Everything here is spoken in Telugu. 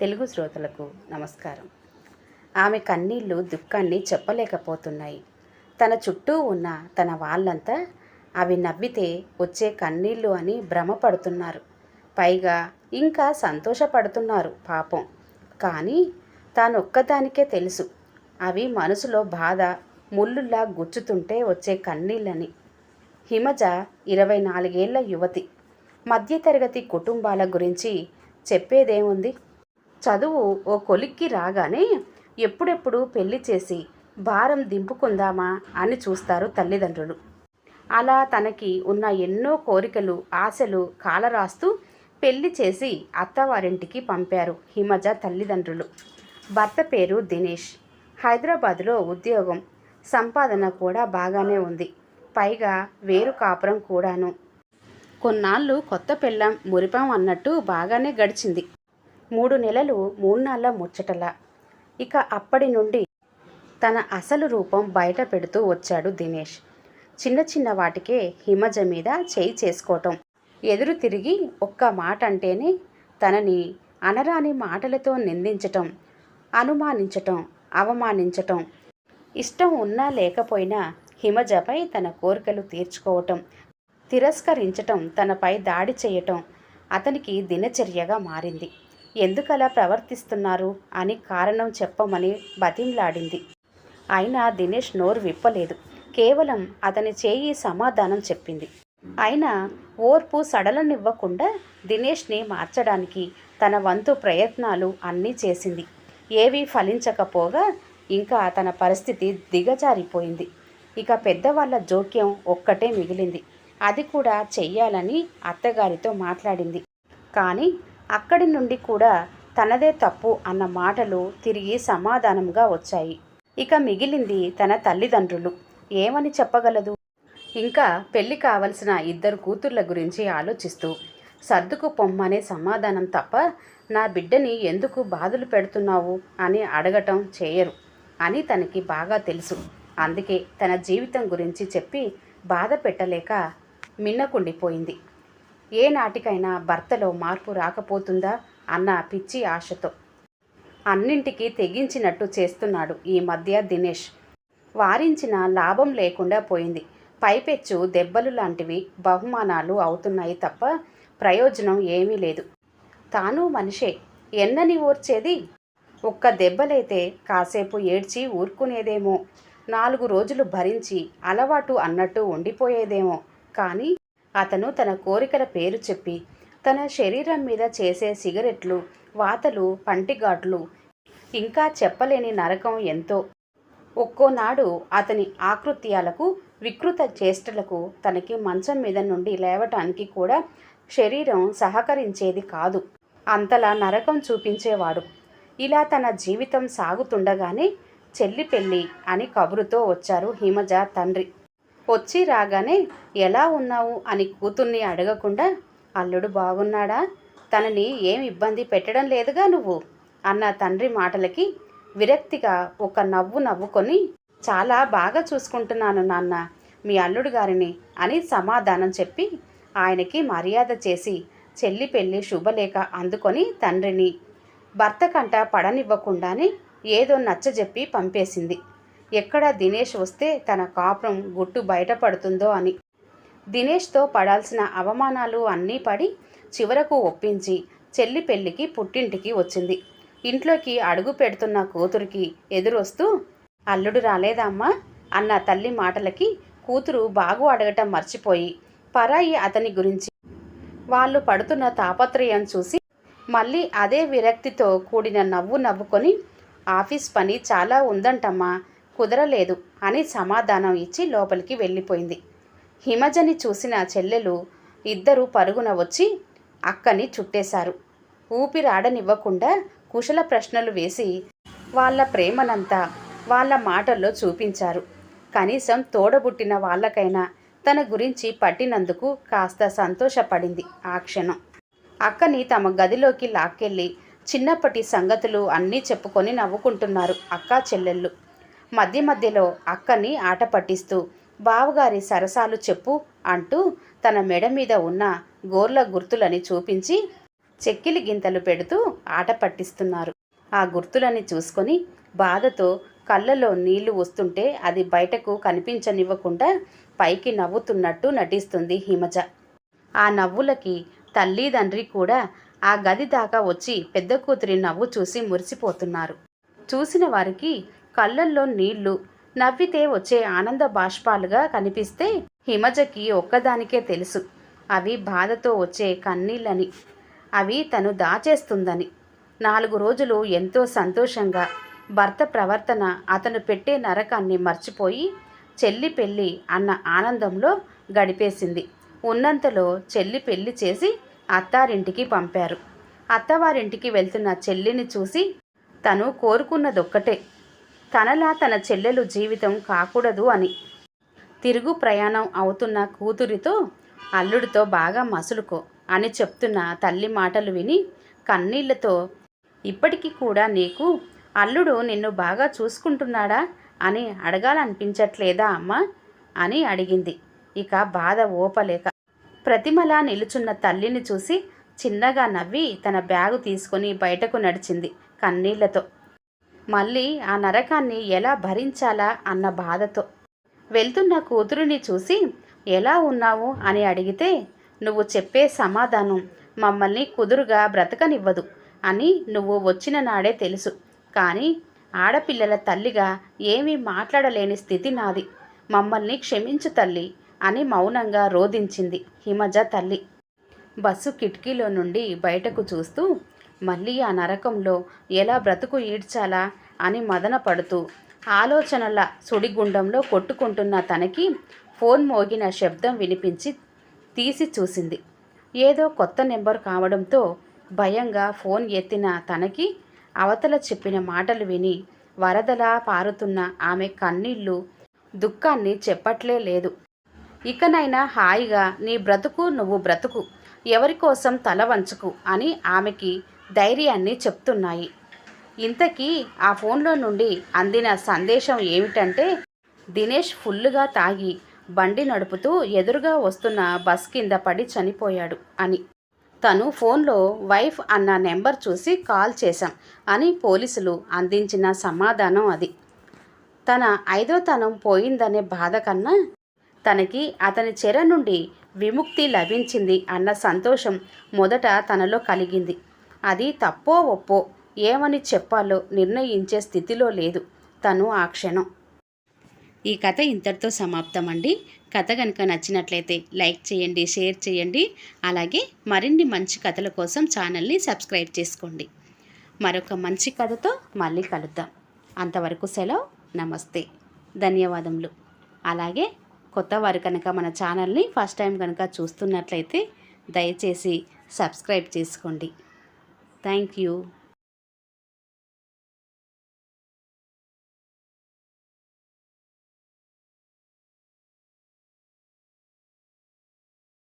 తెలుగు శ్రోతలకు నమస్కారం. ఆమె కన్నీళ్ళు దుఃఖాన్ని చెప్పలేకపోతున్నాయి. తన చుట్టూ ఉన్న తన వాళ్ళంతా అవి నవ్వితే వచ్చే కన్నీళ్ళు అని భ్రమపడుతున్నారు. పైగా ఇంకా సంతోషపడుతున్నారు పాపం. కానీ తానొక్కదానికే తెలుసు. అవి మనసులో బాధ ముళ్ళులా గుచ్చుతుంటే వచ్చే కన్నీళ్ళని. హిమజ ఇరవై నాలుగేళ్ళ యువతి. మధ్యతరగతి కుటుంబాల గురించి చెప్పేదేముంది? చదువు ఓ కొలిక్కి రాగానే ఎప్పుడెప్పుడు పెళ్ళి చేసి భారం దింపుకుందామా అని చూస్తారు తల్లిదండ్రులు. అలా తనకి ఉన్న ఎన్నో కోరికలు ఆశలు కాలరాస్తూ పెళ్ళి చేసి అత్తవారింటికి పంపారు హిమజ తల్లిదండ్రులు. భర్త పేరు దినేష్. హైదరాబాద్లో ఉద్యోగం సంపాదన కూడా బాగానే ఉంది. పైగా వేరు కాపురం కూడాను. కొన్నాళ్ళు కొత్త పెళ్ళం మురిపాం అన్నట్టు బాగానే గడిచింది. మూడు నెలలు మూన్నాళ్ళ ముచ్చటలా. ఇక అప్పటి నుండి తన అసలు రూపం బయట పెడుతూ వచ్చాడు దినేష్. చిన్న చిన్న వాటికే హిమజ మీద చేయి చేసుకోవటం. ఎదురు తిరిగి ఒక్క మాట అంటేనే తనని అనరాని మాటలతో నిందించటం అనుమానించటం అవమానించటం. ఇష్టం ఉన్నా లేకపోయినా హిమజపై తన కోరికలు తీర్చుకోవటం తిరస్కరించటం తనపై దాడి చేయటం అతనికి దినచర్యగా మారింది. ఎందుకలా ప్రవర్తిస్తున్నారు అని కారణం చెప్పమని బతింలాడింది అయినా దినేష్ నోరు విప్పలేదు. కేవలం అతని చేయి సమాధానం చెప్పింది. అయినా ఓర్పు సడలనివ్వకుండా దినేష్ని మార్చడానికి తన వంతు ప్రయత్నాలు అన్నీ చేసింది. ఏవీ ఫలించకపోగా ఇంకా తన పరిస్థితి దిగజారిపోయింది. ఇక పెద్దవాళ్ళ జోక్యం ఒక్కటే మిగిలింది. అది కూడా చెయ్యాలని అత్తగారితో మాట్లాడింది. కానీ అక్కడి నుండి కూడా తనదే తప్పు అన్న మాటలు తిరిగి సమాధానంగా వచ్చాయి. ఇక మిగిలింది తన తల్లిదండ్రులు. ఏమని చెప్పగలదు? ఇంకా పెళ్ళి కావలసిన ఇద్దరు కూతుర్ల గురించి ఆలోచిస్తూ సర్దుకు పొమ్మనే సమాధానం తప్ప నా బిడ్డని ఎందుకు బాధలు పెడుతున్నావు అని అడగటం చేయరు అని తనకి బాగా తెలుసు. అందుకే తన జీవితం గురించి చెప్పి బాధ పెట్టలేక మిన్నకుండిపోయింది. ఏ నాటికైనా భర్తలో మార్పు రాకపోతుందా? అన్న పిచ్చి ఆశతో. అన్నింటికీ తెగించినట్టు చేస్తున్నాడు ఈ మధ్య దినేష్. వారించిన లాభం లేకుండా పోయింది. పైపెచ్చు దెబ్బలు లాంటివి బహుమానాలు అవుతున్నాయి తప్ప ప్రయోజనం ఏమీ లేదు. తాను మనిషే. ఎన్నని ఓర్చేది? ఒక్క దెబ్బలైతే కాసేపు ఏడ్చి ఊరుకునేదేమో. నాలుగు రోజులు భరించి అలవాటు అన్నట్టు ఉండిపోయేదేమో. కానీ అతను తన కోరికల పేరు చెప్పి తన శరీరం మీద చేసే సిగరెట్లు వాతలు పంటిఘాట్లు ఇంకా చెప్పలేని నరకం ఎంతో. ఒక్కోనాడు అతని ఆకృత్యాలకు వికృత చేష్టలకు తనకి మంచం మీద నుండి లేవటానికి కూడా శరీరం సహకరించేది కాదు. అంతలా నరకం చూపించేవాడు. ఇలా తన జీవితం సాగుతుండగానే చెల్లి పెళ్ళి అని కబురుతో వచ్చారు హిమజ తండ్రి. వచ్చి రాగానే ఎలా ఉన్నావు? అని కూతుర్ని అడగకుండా అల్లుడు బాగున్నాడా? తనని ఏం ఇబ్బంది పెట్టడం లేదుగా నువ్వు? అన్న తండ్రి మాటలకి విరక్తిగా ఒక నవ్వు నవ్వుకొని చాలా బాగా చూసుకుంటున్నాను నాన్న మీ అల్లుడు గారిని అని సమాధానం చెప్పి ఆయనకి మర్యాద చేసి చెల్లి పెళ్ళి శుభలేఖ అందుకొని తండ్రిని భర్త కంట పడనివ్వకుండానే ఏదో నచ్చజెప్పి పంపేసింది. ఎక్కడ దినేష్ వస్తే తన కాపురం గుట్టు బయటపడుతుందో అని. దినేష్తో పడాల్సిన అవమానాలు అన్నీ పడి చివరకు ఒప్పించి చెల్లి పెళ్ళికి పుట్టింటికి వచ్చింది. ఇంట్లోకి అడుగు పెడుతున్న కూతురికి ఎదురొస్తూ అల్లుడు రాలేదమ్మా అన్న తల్లి మాటలకి కూతురు బాగు అడగటం మర్చిపోయి పరాయి అతని గురించి వాళ్ళు పడుతున్న తాపత్రయం చూసి మళ్ళీ అదే విరక్తితో కూడిన నవ్వు నవ్వుకొని ఆఫీస్ పని చాలా ఉందంటమ్మా కుదరలేదు అని సమాధానం ఇచ్చి లోపలికి వెళ్ళిపోయింది. హిమజని చూసిన చెల్లెలు ఇద్దరు పరుగున వచ్చి అక్కని చుట్టేశారు. ఊపిరాడనివ్వకుండా కుశల ప్రశ్నలు వేసి వాళ్ళ ప్రేమనంతా వాళ్ళ మాటల్లో చూపించారు. కనీసం తోడబుట్టిన వాళ్ళకైనా తన గురించి పట్టినందుకు కాస్త సంతోషపడింది ఆ క్షణం. అక్కని తమ గదిలోకి లాక్కెళ్ళి చిన్నప్పటి సంగతులు అన్నీ చెప్పుకొని నవ్వుకుంటున్నారు అక్కా చెల్లెళ్ళు. మధ్య మధ్యలో అక్కని ఆట పట్టిస్తూ బావగారి సరసాలు చెప్పు అంటూ తన మెడ మీద ఉన్న గోర్ల గుర్తులని చూపించి చెక్కిలి గింతలు పెడుతూ ఆట పట్టిస్తున్నారు. ఆ గుర్తులని చూసుకొని బాధతో కళ్ళలో నీళ్ళు వస్తుంటే అది బయటకు కనిపించనివ్వకుండా పైకి నవ్వుతున్నట్టు నటిస్తుంది హిమజ. ఆ నవ్వులకి తల్లి తండ్రి కూడా ఆ గది దాకా వచ్చి పెద్ద కూతురి నవ్వు చూసి మురిసిపోతున్నారు. చూసిన వారికి కళ్ళల్లో నీళ్ళు నవ్వితే వచ్చే ఆనంద బాష్పాలుగా కనిపిస్తే హిమజకి ఒక్కదానికే తెలుసు. అవి బాధతో వచ్చే కన్నీళ్ళని. అవి తను దాచేస్తుందని. నాలుగు రోజులు ఎంతో సంతోషంగా భర్త ప్రవర్తన అతను పెట్టే నరకాన్ని మర్చిపోయి చెల్లి పెళ్ళి అన్న ఆనందంలో గడిపేసింది. ఉన్నంతలో చెల్లి పెళ్ళి చేసి అత్తారింటికి పంపారు. అత్తవారింటికి వెళ్తున్న చెల్లిని చూసి తను కోరుకున్నదొక్కటే. తనలా తన చెల్లెలు జీవితం కాకూడదు అని. తిరుగు ప్రయాణం అవుతున్న కూతురితో అల్లుడితో బాగా మసులుకో అని చెప్తున్న తల్లి మాటలు విని కన్నీళ్ళతో ఇప్పటికీ కూడా నీకు అల్లుడు నిన్ను బాగా చూసుకుంటున్నాడా అని అడగాలనిపించట్లేదా అమ్మా? అని అడిగింది. ఇక బాధ ఓపలేక ప్రతిమలా నిలుచున్న తల్లిని చూసి చిన్నగా నవ్వి తన బ్యాగు తీసుకొని బయటకు నడిచింది కన్నీళ్ళతో. మళ్ళీ ఆ నరకాన్ని ఎలా భరించాలా అన్న బాధతో. వెళ్తున్న కూతురుని చూసి ఎలా ఉన్నావు? అని అడిగితే నువ్వు చెప్పే సమాధానం మమ్మల్ని కుదురుగా బ్రతకనివ్వదు అని నువ్వు వచ్చిన నాడే తెలుసు. కానీ ఆడపిల్లల తల్లిగా ఏమీ మాట్లాడలేని స్థితి నాది. మమ్మల్ని క్షమించు తల్లి అని మౌనంగా రోధించింది హిమజ తల్లి. బస్సు కిటికీలో నుండి బయటకు చూస్తూ మళ్ళీ ఆ నరకంలో ఎలా బ్రతుకు ఈడ్చాలా అని మదన పడుతూ ఆలోచనల సుడిగుండంలో కొట్టుకుంటున్న తనకి ఫోన్ మోగిన శబ్దం వినిపించి తీసి చూసింది. ఏదో కొత్త నెంబర్ కావడంతో భయంగా ఫోన్ ఎత్తిన తనకి అవతల చెప్పిన మాటలు విని వరదలా పారుతున్న ఆమె కన్నీళ్ళు దుఃఖాన్ని చెప్పట్లే లేదు. ఇకనైనా హాయిగా నీ బ్రతుకు నువ్వు బ్రతుకు ఎవరి కోసం తల వంచుకు అని ఆమెకి ధైర్యాన్ని చెప్తున్నాయి. ఇంతకీ ఆ ఫోన్లో నుండి అందిన సందేశం ఏమిటంటే దినేష్ ఫుల్లుగా తాగి బండి నడుపుతూ ఎదురుగా వస్తున్న బస్ కింద పడి చనిపోయాడు అని. తను ఫోన్లో వైఫ్ అన్న నెంబర్ చూసి కాల్ చేశాం అని పోలీసులు అందించిన సమాధానం అది. తన ఐదో తనం పోయిందనే బాధ కన్నా తనకి అతని చెర నుండి విముక్తి లభించింది అన్న సంతోషం మొదట తనలో కలిగింది. అది తప్పో ఒప్పో ఏమని చెప్పాలో నిర్ణయించే స్థితిలో లేదు. తను ఆ క్షణం. ఈ కథ ఇంతటితో సమాప్తం అండి కథ కనుక నచ్చినట్లయితే లైక్ చేయండి షేర్ చేయండి. అలాగే మరిన్ని మంచి కథల కోసం ఛానల్ని సబ్స్క్రైబ్ చేసుకోండి. మరొక మంచి కథతో మళ్ళీ కలుద్దాం. అంతవరకు సెలవు. నమస్తే. ధన్యవాదములు. అలాగే కొత్త వారు కనుక మన ఛానల్ని ఫస్ట్ టైం కనుక చూస్తున్నట్లయితే దయచేసి సబ్స్క్రైబ్ చేసుకోండి. Thank you.